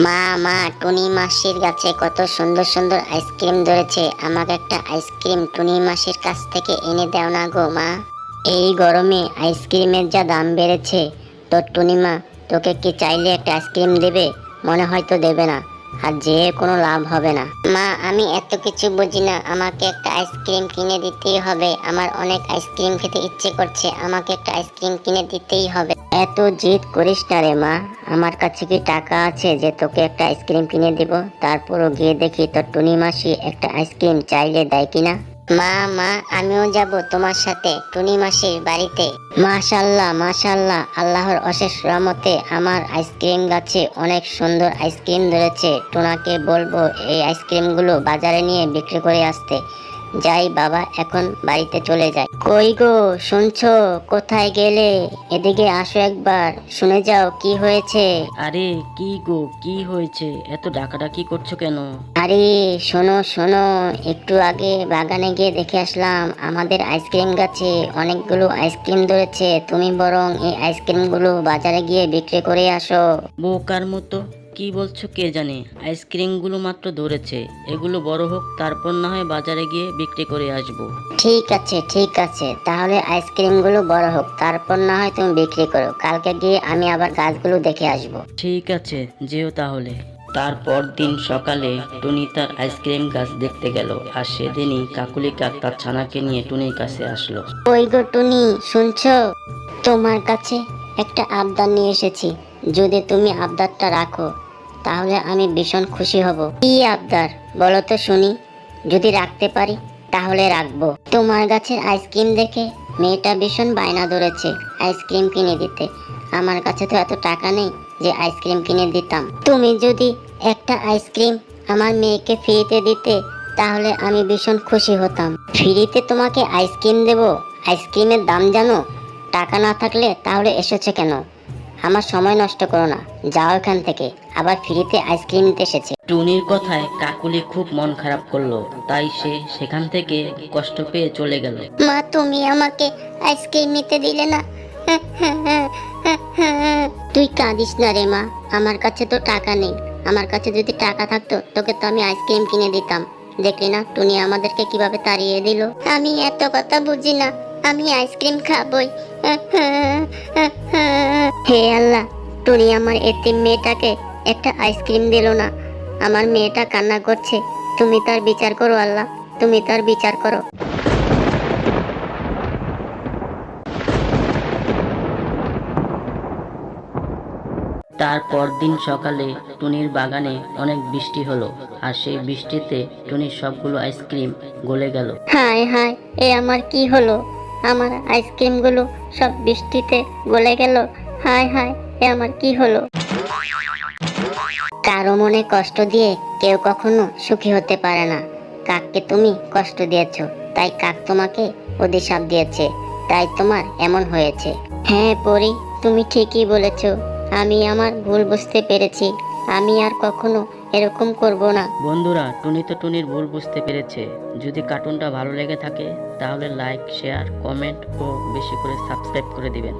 মা মা, টুনি মাসির কাছে কত সুন্দর সুন্দর আইসক্রিম ধরেছে। আমাকে একটা আইসক্রিম টুনি মাসির কাছ থেকে এনে দাও না গো, মা। এই গরমে আইসক্রিমের যা দাম বেড়েছে। তোর টুনিমা তোকে কি চাইলে একটা আইসক্রিম দেবে? মনে হয় তো দেবে না। আর যে কোনো লাভ হবে না। মা, আমি এত কিছু বুঝি না। আমাকে একটা আইসক্রিম কিনে দিতেই হবে। আমার অনেক আইসক্রিম খেতে ইচ্ছে করছে। আমাকে একটা আইসক্রিম কিনে দিতেই হবে। এত জিদ করিস না রে মা। আমার কাছে কি টাকা আছে যে তোকে একটা আইসক্রিম কিনে দিব? তারপরও গিয়ে দেখি তোর টুনি মাসি একটা আইসক্রিম চাইলে দেয় কিনা? মা মা, আমিও যাব তোমার সাথে টুনি মাসির বাড়িতে। মাশাল্লাহ মাশাল্লাহ আল্লাহর অশেষ রহমতে আমার আইসক্রিম গাছে অনেক সুন্দর আইসক্রিম ধরেছে। টোনাকে বলব, এই আইসক্রিমগুলো বাজারে নিয়ে বিক্রি করে আসতে। যাই বাবা এখন বাড়িতে চলে যাই। কই গো শুনছো? কোথায় গেলে? এদিকে আসো একবার শুনে যাও কি হয়েছে। আরে কি গো কি হয়েছে? এত ডাকাডাকি করছ কেন? আরে শোনো শোনো একটু আগে বাগানে গিয়ে দেখে আসলাম আমাদের আইসক্রিম গাছে অনেকগুলো আইসক্রিম ধরেছে। তুমি বরং এই আইসক্রিমগুলো বাজারে গিয়ে বিক্রি করে আসো। বোকার মতো। কি বলছো কে জানে? আইসক্রিমগুলো মাত্র ধরেছে। এগুলো বড় হোক তারপর না হয় বাজারে গিয়ে বিক্রি করে আসব। ঠিক আছে ঠিক আছে। তাহলে আইসক্রিমগুলো বড় হোক তারপর না হয় তুমি বিক্রি করো। কালকে গিয়ে আমি আবার গাছগুলো দেখে আসব। ঠিক আছে যেও তাহলে। তারপর দিন সকালে টুনি তার আইসক্রিম গাছ দেখতে গেল আর সেদিনই কাকুলি কাক তার ছানাকে নিয়ে টুনির কাছে আসলো। ওই গো টুনি শুনছো? তোমার কাছে একটা আবদার নিয়ে এসেছি। যদি তুমি আবদারটা রাখো তাহলে আমি ভীষণ খুশি হব। কি আবদার? বলো তো শুনি। যদি রাখতে পারি, তাহলে রাখব। তোমার গাছের আইসক্রিম দেখে মেয়েটা ভীষণ বায়না ধরেছে আইসক্রিম কিনে দিতে। আমার কাছে তো এত টাকা নেই যে আইসক্রিম কিনে দিতাম। তুমি যদি একটা আইসক্রিম আমার মেয়েকে ফ্রিতে দিতে, তাহলে আমি ভীষণ খুশি হতাম। ফ্রিতে তোমাকে আইসক্রিম দেব? আইসক্রিমের দাম জানো? টাকা না থাকলে তাহলে এসেছে কেন? আমার সময় নষ্ট করো না। যাও এখান থেকে। আবার ফ্রিতে আইসক্রিম নিতে এসেছে। টুনির কথায় কাকুলি খুব মন খারাপ করল তাই সে সেখান থেকে কষ্ট পেয়ে চলে গেল। মা তুমি আমাকে আইসক্রিম নিতে দিলে না? তুই কাঁদিস না রে মা। আমার কাছে তো টাকা নেই। আমার কাছে যদি টাকা থাকতো তোকে তো আমি আইসক্রিম কিনে দিতাম। দেখলি না টুনি আমাদেরকে কীভাবে তাড়িয়ে দিল? আমি এত কথা বুঝি না। আমি আইসক্রিম খাবই। হে আল্লাহ টুনি আমার এতিম মেয়েটাকে একটা আইসক্রিম দিল না। আমার মেয়েটা কান্না করছে। তুমি তার বিচার করো আল্লাহ তুমি তার বিচার করো। তারপর দিন সকালে টুনির বাগানে অনেক বৃষ্টি হলো আর সেই বৃষ্টিতে টুনির সবগুলো আইসক্রিম গলে গেল। হায় হায় এ আমার কি হলো? আমার আইসক্রিমগুলো সব বৃষ্টিতে গলে গেল। হায় হায়, এ আমার কি হলো? কারও মনে কষ্ট দিয়ে কেউ কখনো সুখী হতে পারে না। কাককে তুমি কষ্ট দিয়েছ, তাই কাক তোমাকে অভিশাপ দিয়েছে, তাই তোমার এমন হয়েছে। হ্যাঁ পরি, তুমি ঠিকই বলেছ। আমি আমার ভুল বুঝতে পেরেছি। আমি আর কখনো এরকম করব না। বন্ধুরা, টুনি তো টুনির ভুল বুঝতে পেরেছে। যদি কার্টুনটা ভালো লেগে থাকে, তাহলে লাইক শেয়ার কমেন্ট ও বেশি করে সাবস্ক্রাইব করে দিবেন।